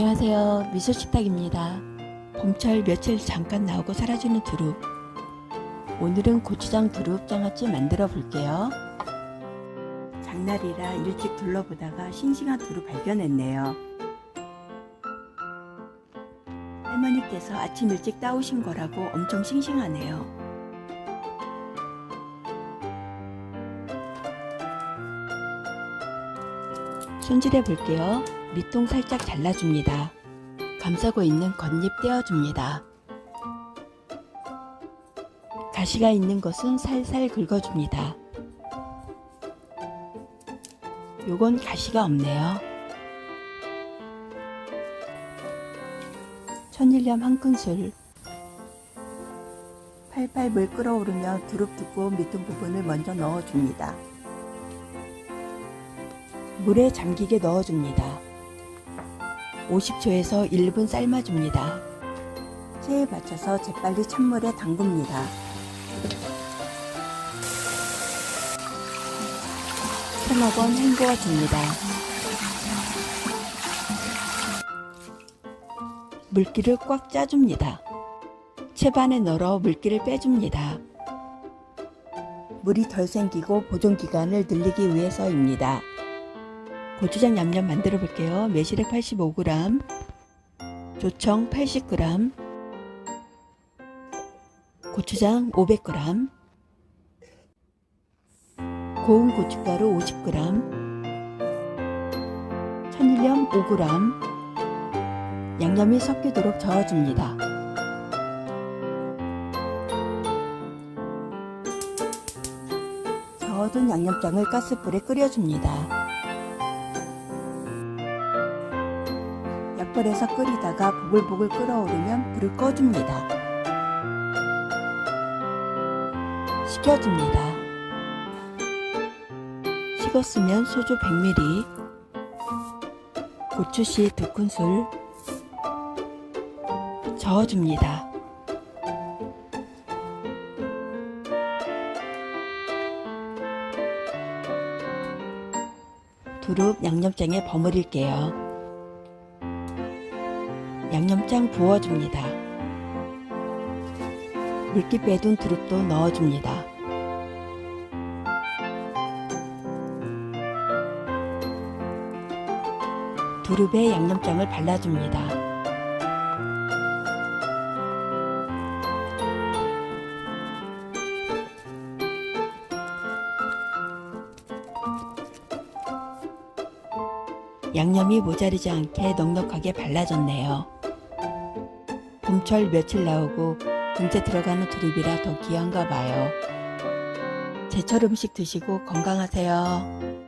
안녕하세요. 미소식탁입니다. 봄철 며칠 잠깐 나오고 사라지는 두릅. 오늘은 고추장 두릅 장아찌 만들어 볼게요. 장날이라 일찍 둘러보다가 싱싱한 두릅 발견했네요. 할머니께서 아침 일찍 따오신 거라고 엄청 싱싱하네요. 손질해 볼게요. 밑동 살짝 잘라줍니다. 감싸고 있는 겉잎 떼어줍니다. 가시가 있는 것은 살살 긁어줍니다. 요건 가시가 없네요. 천일염 한 큰술 팔팔 물 끓어오르며 두릅 두꺼운 밑동 부분을 먼저 넣어줍니다. 물에 잠기게 넣어줍니다. 50초에서 1분 삶아줍니다. 체에 맞춰서 재빨리 찬물에 담굽니다. 서너 번 헹구어 줍니다. 물기를 꽉 짜줍니다. 채반에 널어 물기를 빼줍니다. 물이 덜 생기고 보존 기간을 늘리기 위해서입니다. 고추장 냠냠 만들어 볼게요. 매실액 85g, 조청 80g, 고추장 500g, 고운 고춧가루 50g, 천일염 5g, 양념이 섞이도록 저어줍니다. 저어둔 양념장을 가스불에 끓여줍니다. 약불에서 끓이다가 보글보글 끓어오르면 불을 꺼줍니다. 식혀줍니다. 식었으면 소주 100ml, 고추씨 2큰술, 저어줍니다. 두릅 양념장에 버무릴게요. 양념장 부어줍니다. 물기 빼둔 두릅도 넣어줍니다. 두릅에 양념장을 발라줍니다. 양념이 모자르지 않게 넉넉하게 발라줬네요. 봄철 며칠 나오고 금세 들어가는 두릅이라 더 귀한가 봐요. 제철 음식 드시고 건강하세요.